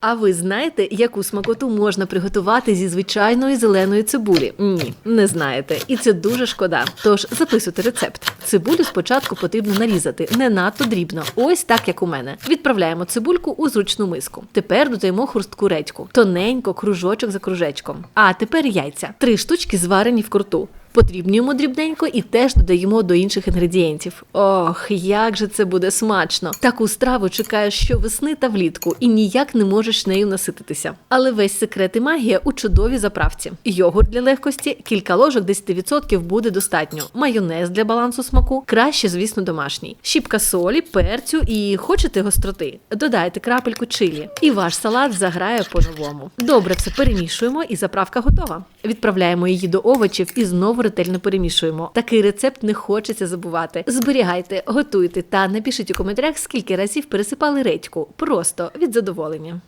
А ви знаєте, яку смакоту можна приготувати зі звичайної зеленої цибулі? Ні, не знаєте. І це дуже шкода. Тож записуйте рецепт. Цибулю спочатку потрібно нарізати не надто дрібно, ось так як у мене. Відправляємо цибульку у зручну миску. Тепер додаємо хрустку редьку, тоненько, кружочок за кружечком. А тепер яйця. Три штучки зварені в круту. Потрібнюємо дрібненько і теж додаємо до інших інгредієнтів. Ох, як же це буде смачно! Таку страву чекаєш щовесни та влітку і ніяк не можеш нею насититися. Але весь секрет і магія у чудовій заправці. Йогурт для легкості, кілька ложок 10% буде достатньо. Майонез для балансу смаку, краще, звісно, домашній. Щіпка солі, перцю і хочете гостроти. Додайте крапельку чилі, і ваш салат заграє по-новому. Добре, все перемішуємо, і заправка готова. Відправляємо її до овочів і знову ретельно перемішуємо. Такий рецепт не хочеться забувати. Зберігайте, готуйте та напишіть у коментарях, скільки разів пересипали редьку. Просто від задоволення.